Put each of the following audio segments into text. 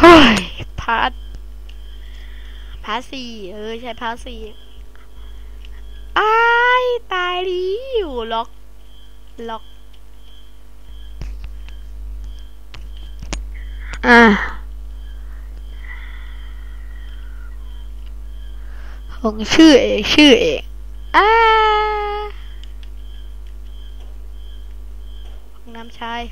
เฮ้ยพาร์ทพาร์ทสี่เออใช่พาร์ทสี่อ้ายตายดิอยู่ล็อกล็อก อะของชื่อเอกชื่อเอกอ่าของน้ำชาย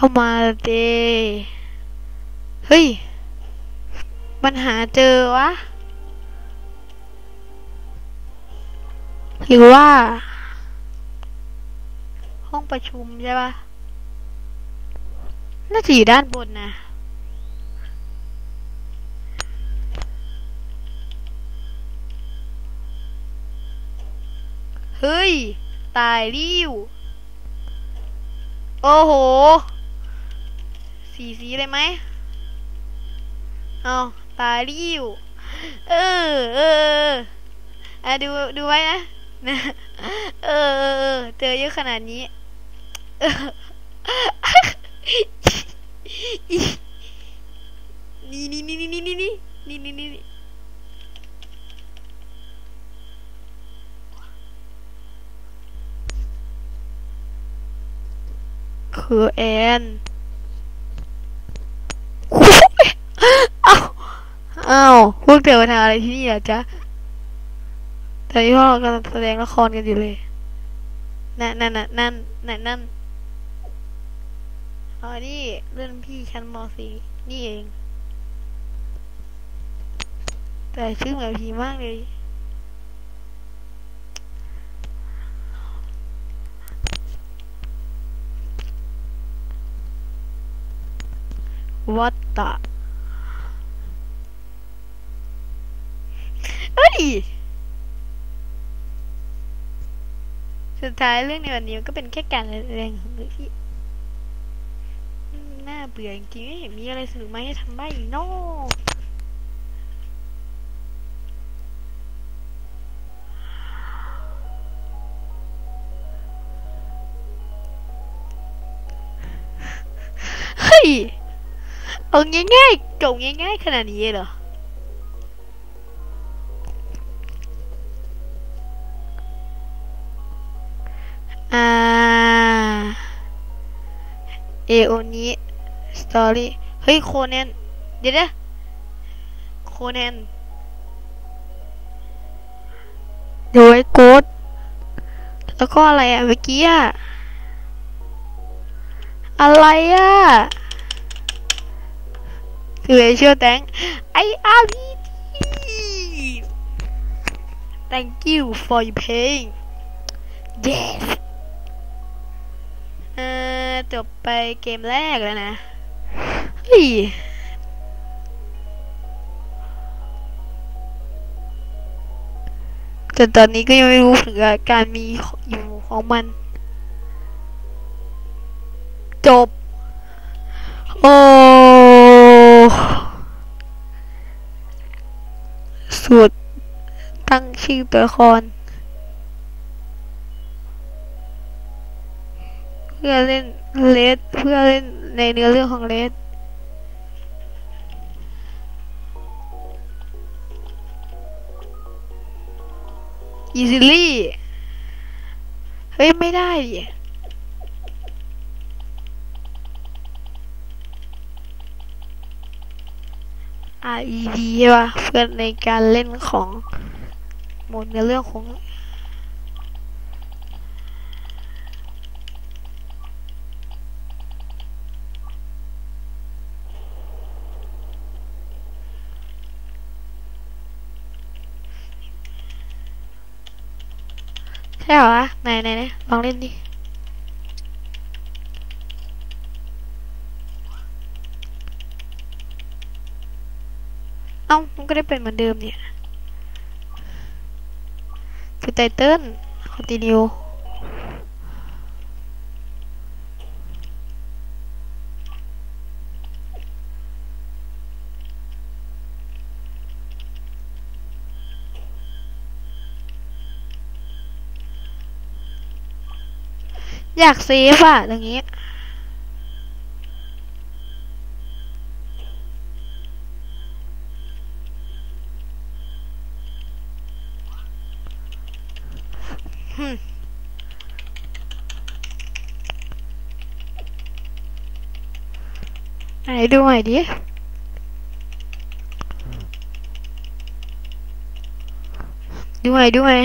เข้ามาเดเฮ้ย มันหาเจอวะ หรือว่า ห้องประชุมใช่ปะน่าจะอยู่ด้านบนนะเฮ้ย ตายริ้ว โอ้โห สีสีเลยไหมเอาตาริวเออเอออะดูดูไว้นะนะเออเออเออเจอเยอะขนาดนี้เออนี่นี่นี่นี่นี่นี่นี่นี่นี่นี่คือแอน เอ้าเอาพวกเธอมาทำอะไรที่นี่อะจ๊ะตอนนี้พวกเรากำลังแสดงละครกันอยู่เลย นั่นนั่นนั่นนั่นนั่นอ๋อนี่เรื่องพี่ชั้นมสี่นี่เอง แต่ชื่อเหมือนพีมากเลย วัดตะเฮ้ย สุดท้ายเรื่องในวันนี้ก็เป็นแค่การแสดงของที่น่าเบื่อจริงๆไม่เห็นมีอะไรสนุกมาให้ทำบ้างอีกนอะเฮ้ย เอาง่ายๆจบง่ายๆขนาดนี้เหรออ่าเอโอนี้สตอรี่เฮ้ยโคแนนเดี๋ยวนะโคแนนเดี๋ยวไอ้โกดแล้วก็อะไรอะเมื่อกี้อะอะไรอะ คือไอเชียวแตงไออาร์พี thank you for your paying yes เออจบไปเกมแรกแล้วนะเฮ้ยแต่ตอนนี้ก็ยังไม่รู้ถึงการมีอยู่ของมัน จบ สุดตั้งชื่อตัวละคร เพื่อเล่นเลสเพื่อเล่นในเนื้อเรื่องของเลสอีซิลี่ เฮ้ย ไม่ได้ดิ RED ใช่ป่ะเพื่อนในการเล่นของหมดในเรื่องของใช่เหรอวะไหนไหนไหนลองเล่นดิ เอ้ามันก็ได้เป็นเหมือนเดิมเนี่ยคือไตเติ้ลคอนติเนียอยากเซฟอะตรงนี้หึ ไหนดูหน่อยดิดูหน่อยดูหน่อย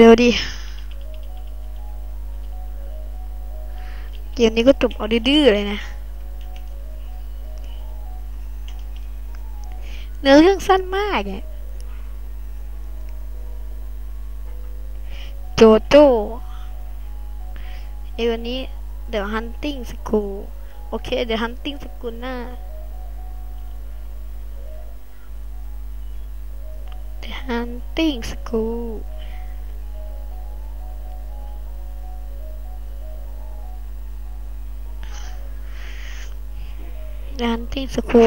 เร็วๆดิ เกมนี้ก็จบเอาดื้อเลยนะ เนื้อเรื่องสั้นมากเนี่ย โจโจ้อวันนี้เดี๋ยวฮันติงสกูโอเค เดี๋ยวฮันติงสกูหน้าเดี๋ยวฮันติงสกูเดี๋ยวฮันติงสกู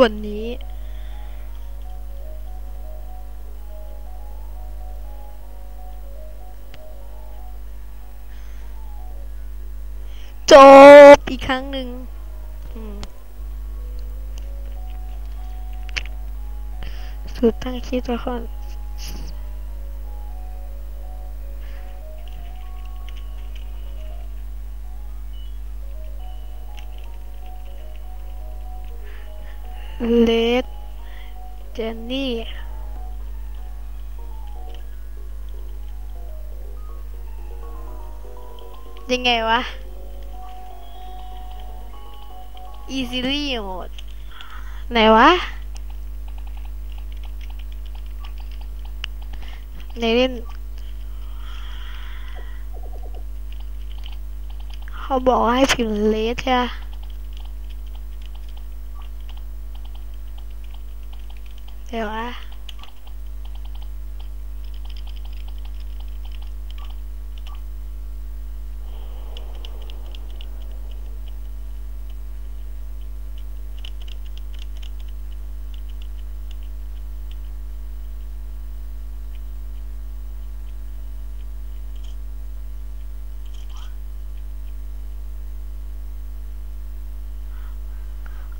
วันนี้ จบอีกครั้งหนึ่งสุดตั้งคิดละคร เลดเจนนี่ยังไงวะ easily mode ไหนวะ ในเล่น เขาบอกว่าให้พิมพ์เลสใช่ะ เดี๋ยววะ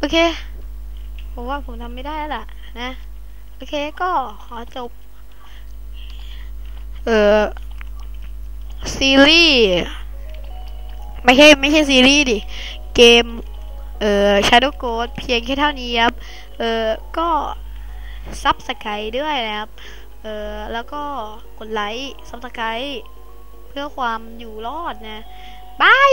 โอเค ผมว่าผมทำไม่ได้แล้วล่ะนะ โอเคก็ขอจบ เออซีรีส์ไม่ใช่ไม่ใช่ซีรีส์ดิ เกม เอ่อ Shadow Ghost เพียงแค่เท่านี้ครับ เออก็ซับสไครด้วยนะครับ เออแล้วก็กดไลค์ซับสไครเพื่อความอยู่รอดนะ บาย